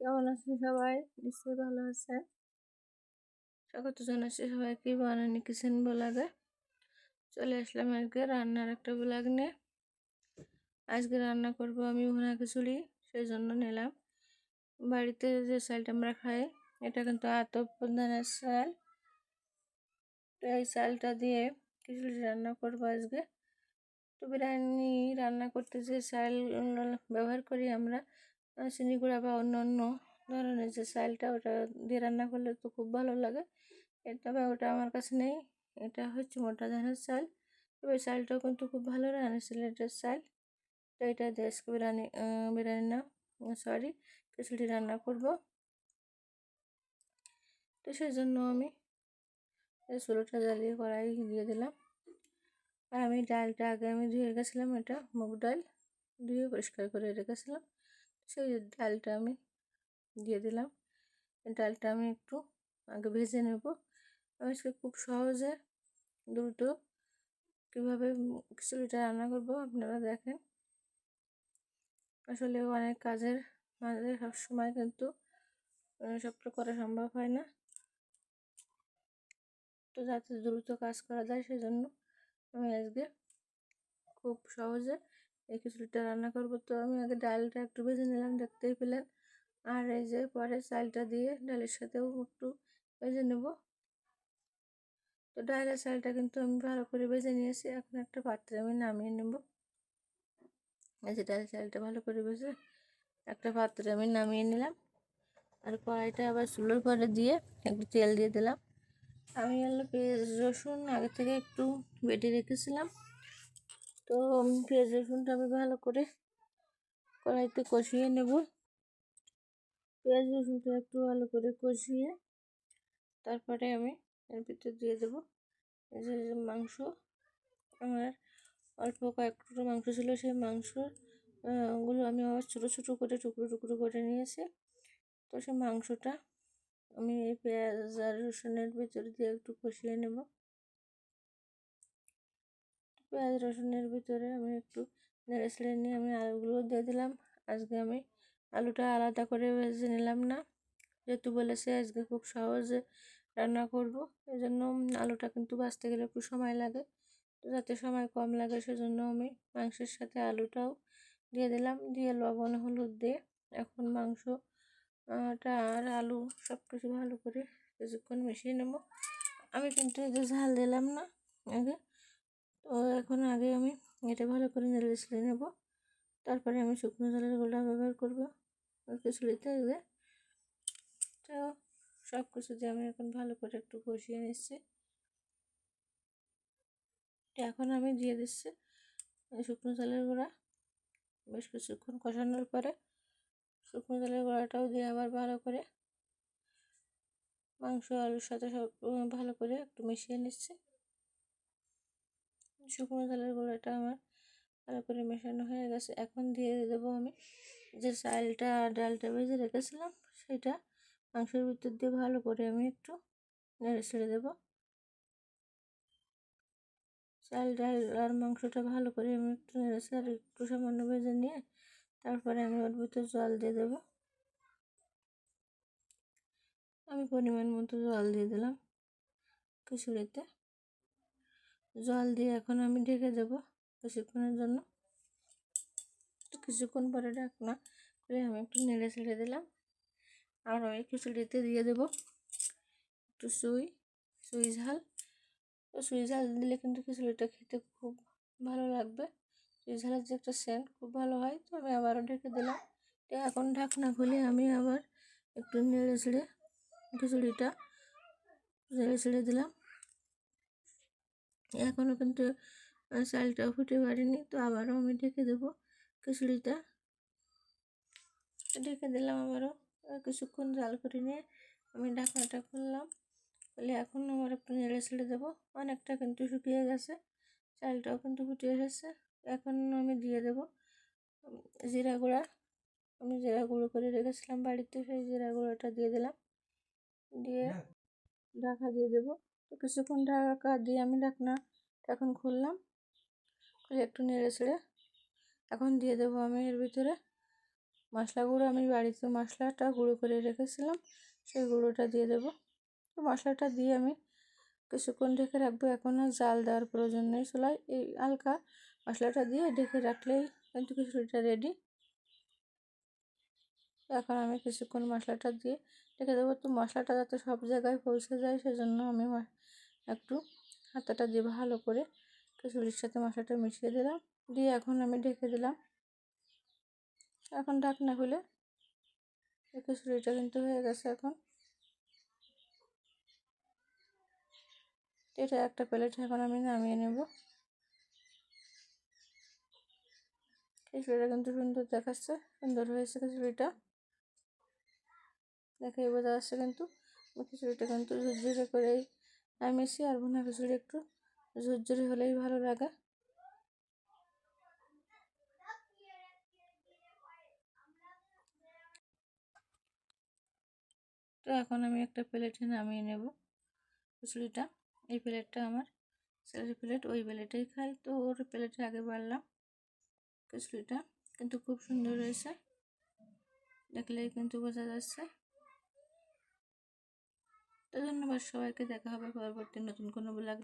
কেমন আছেন সবাই? নিশ্চয়ই ভালো আছে স্বাগত জানাচ্ছি সবাইকে বানানি কিচেন ব্লগে। চলে আসলাম আজকে রান্নার একটা ব্লগ নিয়ে। আজকে রান্না করব আমি ভুনা খিচুড়ি সেই জন্য নিলাম। বাড়িতে যে চালটা আমরা খাই, এটা কিন্তু আতপ ধানের চাল। তো এই চালটা দিয়ে খিচুড়ি রান্না করব আজকে। তো বিরিয়ানি রান্না করতে যে চাল ব্যবহার করি আমরা চিনি গুঁড়া বা অন্য অন্য ধরনের যে চালটা ওটা দিয়ে রান্না করলে তো খুব ভালো লাগে। তবে ওটা আমার কাছে নেই। এটা হচ্ছে মোটা ধানের চাল। তবে চালটাও কিন্তু খুব ভালো রান্না সিলেটের চাল। তো এটা দেশ বিরিয়ানি বিরিয়ানি না সরি খিচুড়ি রান্না করব। তো সেই জন্য আমি চুলোটা জ্বালিয়ে কড়াই দিয়ে দিলাম। আর আমি ডালটা আগে আমি ধুয়ে গেছিলাম এটা, মুগ ডাল ধুয়ে পরিষ্কার করে রেখেছিলাম। সেই ডালটা আমি দিয়ে দিলাম। ডালটা আমি একটু আগে ভেজে নেব। আমি আজকে খুব সহজে দ্রুত কীভাবে খিচুড়িটা রান্না করব আপনারা দেখেন। আসলে অনেক কাজের মাঝে সবসময় কিন্তু সবটা করা সম্ভব হয় না। তো যাতে দ্রুত কাজ করা যায় সেজন্য আমি আজকে খুব সহজে এই খিচুড়িটা রান্না করব। তো আমি আগে ডালটা একটু ভেজে নিলাম, দেখতেই পেলেন। আর এই যে পরে চালটা দিয়ে ডালের সাথেও একটু ভেজে নেব। তো ডালের চালটা কিন্তু আমি ভালো করে ভেজে নিয়েছি। এখন একটা পাত্রে আমি নামিয়ে নেব। এই যে ডালের চালটা ভালো করে ভেজে একটা পাত্রে আমি নামিয়ে নিলাম। আর কড়াইটা আবার চুলোর পরে দিয়ে একটু তেল দিয়ে দিলাম। আমি হলো পেঁয়াজ রসুন আগে থেকে একটু বেটে রেখেছিলাম। তো পেঁয়াজ রসুনটা আমি ভালো করে কড়াইতে কষিয়ে নেব। পেঁয়াজ রসুনটা একটু ভালো করে কষিয়ে তারপরে আমি এর ভিতরে দিয়ে দেবো। যে মাংস, আমার অল্প কয়েকটুকু মাংস ছিল সেই মাংসগুলো আমি আবার ছোটো ছোটো করে টুকরো টুকরো করে নিয়েছি। তো সেই মাংসটা আমি এই পেঁয়াজ আর রসুনের ভিতরে দিয়ে একটু কষিয়ে নেব। পেঁয়াজ, রসুনের ভিতরে আমি একটু নেড়ে ছেড়ে নিয়ে আমি আলুগুলো দিয়ে দিলাম। আজকে আমি আলুটা আলাদা করে ভেজে নিলাম না। যেহেতু বলেছে আজকে খুব সহজে রান্না করব এই জন্য আলুটা কিন্তু বাঁচতে গেলে একটু সময় লাগে। তো যাতে সময় কম লাগে, সেজন্য আমি মাংসের সাথে আলুটাও দিয়ে দিলাম। দিয়ে লবণ, হলুদ দিয়ে এখন মাংস টা আর আলু সব কিছু ভালো করে কিছুক্ষণ মিশিয়ে নেব। আমি কিন্তু এতে ঝাল দিলাম না আগে তো এখন আগে আমি এটা ভালো করে নেড়ে ছেড়ে নেব। তারপরে আমি শুকনো জলের গোলা ব্যবহার করব। খিচুড়িতে এগুলো তো সব কিছু দিয়ে আমি এখন ভালো করে একটু কষিয়ে নিচ্ছি। এখন আমি দিয়ে দিচ্ছি শুকনো জলের গোড়া। বেশ কিছুক্ষণ কষানোর পরে শুকনো জলের গোড়াটাও দিয়ে আবার ভালো করে মাংস আলুর সাথে সব, ভালো করে একটু মিশিয়ে নিচ্ছি। শুকনো জলের গুঁড়াটা আমার ভালো করে মেশানো হয়ে গেছে। এখন দিয়ে দেবো আমি যে চালটা ডালটা ভেজে রেখেছিলাম, সেটা মাংসের ভিতর দিয়ে ভালো করে আমি একটু নেড়ে ছেড়ে দেবো। চাল, ডাল আর মাংসটা ভালো করে আমি একটু নেড়ে ছেড়ে একটু সামান্য ভেজে নিয়ে তারপরে আমি ওর ভিতর জল দিয়ে দেবো। আমি পরিমাণ মতো জল দিয়ে দিলাম খিচুড়িতে জল দিয়ে এখন আমি ঢেকে দেবো কিছুক্ষণের জন্য। কিছুক্ষণ পরে ঢাকনা করে আমি একটু নেড়ে ছেড়ে দিলাম। আর ওই খিচুড়িতে দিয়ে দেবো একটু সুই সুই ঝাল। তো সুই ঝাল দিলে কিন্তু খিচুড়িটা খেতে খুব ভালো লাগবে। সুই ঝালের যে একটা সেন্ট খুব ভালো হয়। তো আমি আবারও ঢেকে দিলাম। এখন ঢাকনা খুলে আমি আবার একটু নেড়ে ছেড়ে খিচুড়িটা নেড়ে ছেড়ে দিলাম। এখনও কিন্তু চালটা ফুটে পারিনি তো আবারও আমি ঢেকে দেবো খিচুড়িটা ঢেকে দিলাম আবারও কিছুক্ষণ জাল করে নিয়ে আমি ঢাকনাটা খুললাম। বলে এখন আমার একটু নেড়ে ছেড়ে দেবো অনেকটা কিন্তু শুকিয়ে গেছে চালটাও কিন্তু ফুটে এসেছে। এখন আমি দিয়ে দেবো জিরা গুঁড়া। আমি জিরা গুঁড়ো করে রেখেছিলাম বাড়িতে সেই জিরা গুঁড়োটা দিয়ে দিলাম। দিয়ে ঢাকা দিয়ে দেবো। তো কিছুক্ষণ ঢাকা দিয়ে আমি ঢাকনা এখন খুললাম, খুলে একটু নেড়ে ছেড়ে এখন দিয়ে দেবো আমি এর ভিতরে মশলা গুঁড়ো। আমি বাড়িতে মশলাটা গুঁড়ো করে রেখেছিলাম, সেই গুঁড়োটা দিয়ে দেবো। তো মশলাটা দিয়ে আমি কিছুক্ষণ ঢেকে রাখব। এখন আর জাল দেওয়ার প্রয়োজন নেই চুলায়। এই হালকা মশলাটা দিয়ে ঢেকে রাখলেই কিন্তু খিচুড়িটা রেডি এখন আমি কিছুক্ষণ মশলাটা দিয়ে রেখে দেবো। তো মশলাটা যাতে সব জায়গায় পৌঁছে যায় সেজন্য আমি একটু হাতাটা দিয়ে ভালো করে খিচুড়ির সাথে মশলাটা মিশিয়ে দিলাম। দিয়ে এখন আমি ঢেকে দিলাম। এখন ঢাকনা খুলে খিচুড়িটা কিন্তু হয়ে গেছে এখন। এটা একটা প্লেট এখন আমি নামিয়ে নেব। খিচুড়িটা কিন্তু সুন্দর দেখাচ্ছে, সুন্দর হয়েছে খিচুড়িটা দেখে বোঝা যাচ্ছে কিন্তু খিচুড়িটা কিন্তু ঝুরঝুরে করেই নামিয়েছি আর ভুনা খিচুড়ি একটু ঝুরঝুরি হলেই ভালো লাগে। তো এখন আমি একটা প্লেটে নামিয়ে নেব খিচুড়িটা এই প্লেটটা আমার ছেলের প্লেট, ওই প্লেটেই খাই। তো ওর প্লেটে আগে বাড়লাম খিচুড়িটা কিন্তু খুব সুন্দর হয়েছে। দেখলেই কিন্তু বোঝা যাচ্ছে। তো ধন্যবাদ সবাইকে দেখা হবে পরবর্তী নতুন কোনো ব্লগ